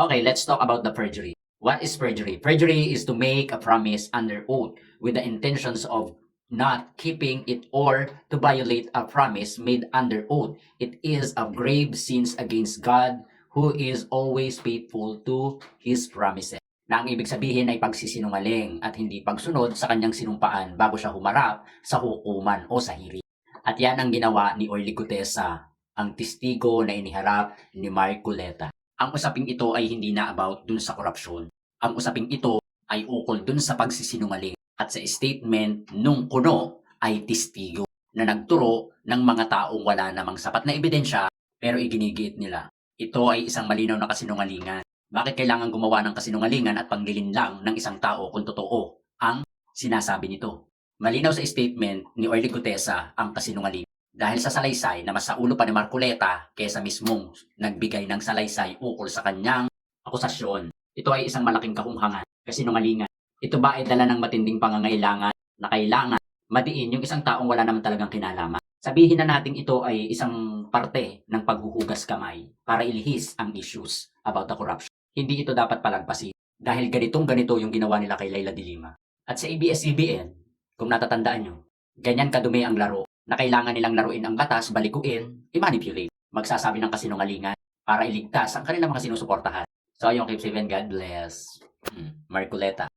Okay, let's talk about the perjury. What is perjury? Perjury is to make a promise under oath with the intentions of not keeping it or to violate a promise made under oath. It is a grave sins against God who is always faithful to His promises. Na ang ibig sabihin ay pagsisinungaling at hindi pagsunod sa kanyang sinumpaan bago siya humarap sa hukuman o sa hearing. At yan ang ginawa ni Orly Gutesa, ang testigo na iniharap ni Mark Culeta. Ang usaping ito ay hindi na about dun sa korupsyon. Ang usaping ito ay ukol dun sa pagsisinungaling at sa statement nung kuno ay testigo na nagturo ng mga taong wala namang sapat na ebidensya pero iginigiit nila. Ito ay isang malinaw na kasinungalingan. Bakit kailangan gumawa ng kasinungalingan at panglilin lang ng isang tao kung totoo ang sinasabi nito? Malinaw sa statement ni Orly Gutesa ang kasinungalingan dahil sa salaysay na mas sa ulo pa ni Marcoleta kaysa mismong nagbigay ng salaysay ukol sa kanyang akusasyon. Ito ay isang malaking kahunghangan, kasinungalingan. Ito ba ay dala ng matinding pangangailangan na kailangan madiin yung isang taong wala naman talagang kinalaman? Sabihin na natin ito ay isang parte ng paghuhugas kamay para ilihis ang issues about the corruption. Hindi ito dapat palagpasin dahil ganitong ganito yung ginawa nila kay Laila de Lima. At sa ABS-CBN, kung natatandaan nyo, ganyan kadumi ang laro na kailangan nilang laruin ang batas, balikuin, i-manipulate, magsasabi ng kasinungalingan para iligtas ang kanilang mga sinusuportahan. So Keep Safe and God bless. Hmm, Marcoleta.